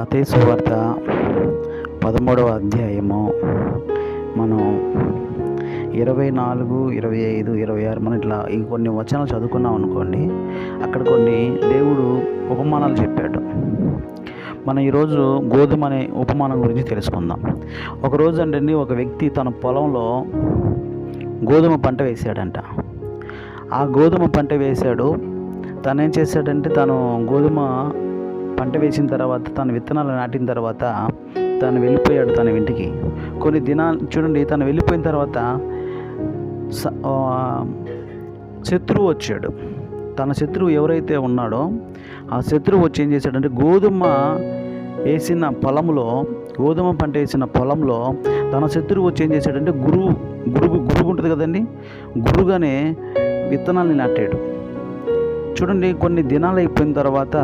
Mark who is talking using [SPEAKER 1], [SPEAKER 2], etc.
[SPEAKER 1] మతే సువార్త పదమూడవ అధ్యాయము. మనం ఇరవై నాలుగు ఇరవై ఐదు ఇరవై ఆరు మనం ఇట్లా ఈ కొన్ని వచనాలు చదువుకున్నాం అనుకోండి అక్కడ కొన్ని దేవుడు ఉపమానాలు చెప్పాడు. మనం ఈరోజు గోధుమ అనే ఉపమానం గురించి తెలుసుకుందాం. ఒకరోజు అంటే ఒక వ్యక్తి తన పొలంలో గోధుమ పంట వేసాడంట ఆ గోధుమ పంట వేశాడు. తను ఏం చేశాడంటే తను గోధుమ పంట వేసిన తర్వాత తను విత్తనాలు నాటిన తర్వాత తను వెళ్ళిపోయాడు తన ఇంటికి. కొన్ని దినాలు చూడండి తను వెళ్ళిపోయిన తర్వాత స- శత్రువు వచ్చాడు. తన శత్రువు ఎవరైతే ఉన్నాడో ఆ శత్రువు వచ్చి ఏం చేశాడంటే గోధుమ వేసిన పొలంలో గోధుమ పంట వేసిన పొలంలో తన శత్రువు వచ్చి ఏం చేశాడంటే గురువు గురుగు గురుగు ఉంటుంది కదండి గురుగానే విత్తనాల్ని నాటాడు. చూడండి కొన్ని దినాలు అయిపోయిన తర్వాత